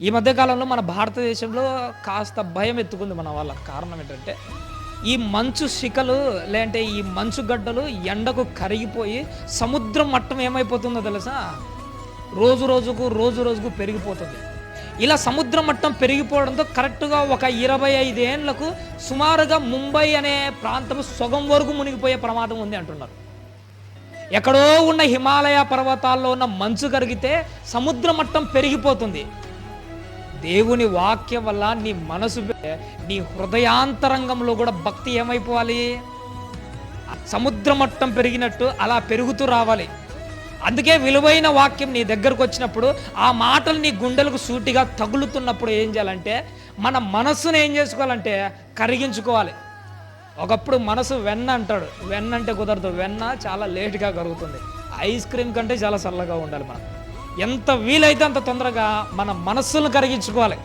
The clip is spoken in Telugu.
ఈ మధ్యకాలంలో మన భారతదేశంలో కాస్త భయం ఎత్తుకుంది మన వాళ్ళ కారణం ఏంటంటే ఈ మంచు శిఖలు లేదంటే ఈ మంచు గడ్డలు ఎండకు కరిగిపోయి సముద్రం మట్టం ఏమైపోతుందో తెలుసా? రోజు రోజుకు రోజు రోజుకు పెరిగిపోతుంది. ఇలా సముద్ర మట్టం పెరిగిపోవడంతో కరెక్ట్గా ఒక ఇరవై ఐదేళ్ళకు సుమారుగా ముంబై అనే ప్రాంతం సొగం వరకు మునిగిపోయే ప్రమాదం ఉంది అంటున్నారు. ఎక్కడో ఉన్న హిమాలయ పర్వతాల్లో ఉన్న మంచు కరిగితే సముద్ర మట్టం పెరిగిపోతుంది. దేవుని వాక్యం వల్ల నీ మనసు నీ హృదయాంతరంగంలో కూడా భక్తి ఏమైపోవాలి? సముద్ర మట్టం పెరిగినట్టు అలా పెరుగుతూ రావాలి. అందుకే విలువైన వాక్యం నీ దగ్గరకు వచ్చినప్పుడు ఆ మాటలు నీ గుండెలకు సూటిగా తగులుతున్నప్పుడు ఏం చేయాలంటే మన మనస్సును ఏం చేసుకోవాలంటే కరిగించుకోవాలి. ఒకప్పుడు మనసు వెన్న అంటాడు. వెన్న అంటే కుదరదు. వెన్న చాలా లేట్గా కరుగుతుంది. ఐస్ క్రీమ్ కంటే చాలా చల్లగా ఉండాలి మనం. ఎంత వీలైతే అంత తొందరగా మన మనస్సును కరిగించుకోవాలి.